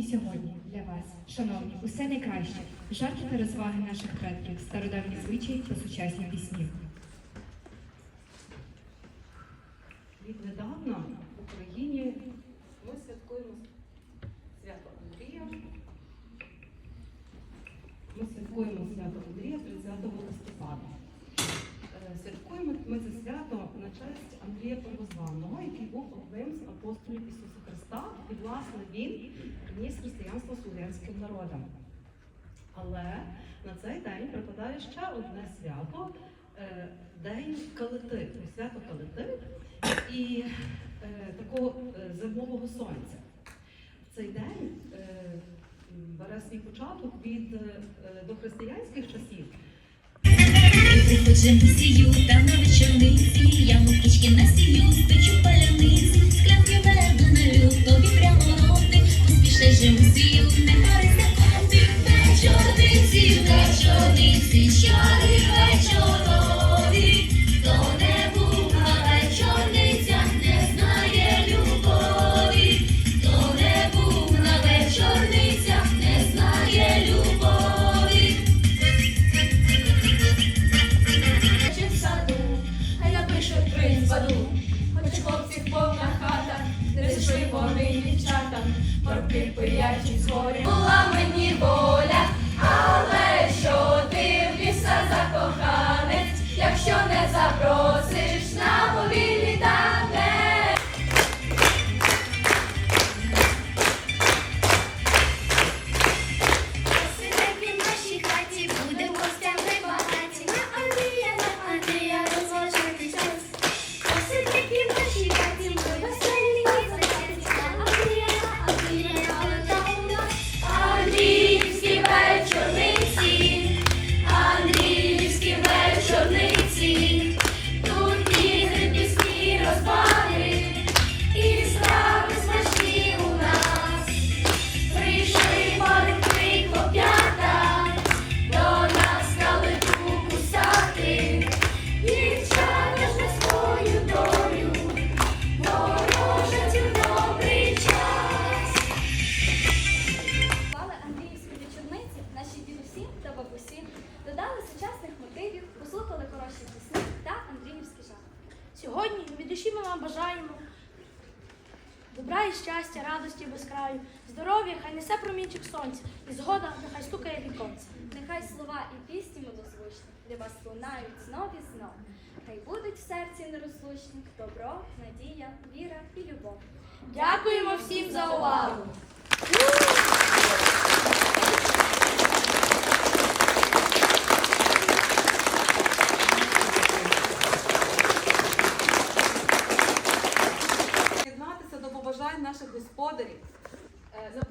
і сьогодні для вас, шановні, усе найкраще, жарти та розваги наших предків, стародавні звичаї та сучасні пісні. Віднедавна в Україні ми святкуємо свято Андрія. Ми святкуємо свято Андрія 30 листопада. Е, Святкуємо честь Андрія Первозваного, який був одним з апостолів Ісуса Христа, і, власне, він приніс християнство слов'янським народам. Але на цей день припадає ще одне свято е, День Калити, свято Калити і е, такого е, зимового сонця. Цей день бере свій початок від дохристиянських часів. Приходжу сію, там на вечорниці, же мусію, не харися конти, вечорниці, вечорниці, чари вечорові, хто не був на вечорницях, не знає любові, хто не був на не знає любові. Чи в саду, хай напише принц баду, хоч хлопців повна хата, не зайшли вони дівчата, морки пиячі. Була мені воля, але що ти в ліса закоханець, якщо не запросиш на повільний танець. Сидить в хаті, буде гостями. На Андрія, на Андрія розважати час. Сидить в нашій хаті, додали сучасних мотивів, послухали хороші пісні та Андріївські жарти. Сьогодні від душі ми вам бажаємо добра і щастя, радості без краю, здоров'я, хай несе промінчик сонця, і згода нехай стукає віконця. Нехай слова і пісні милозвучні для вас лунають знов і знов. Хай будуть в серці нерозлучні добро, надія, віра і любов. Дякуємо всім за увагу! Єднатися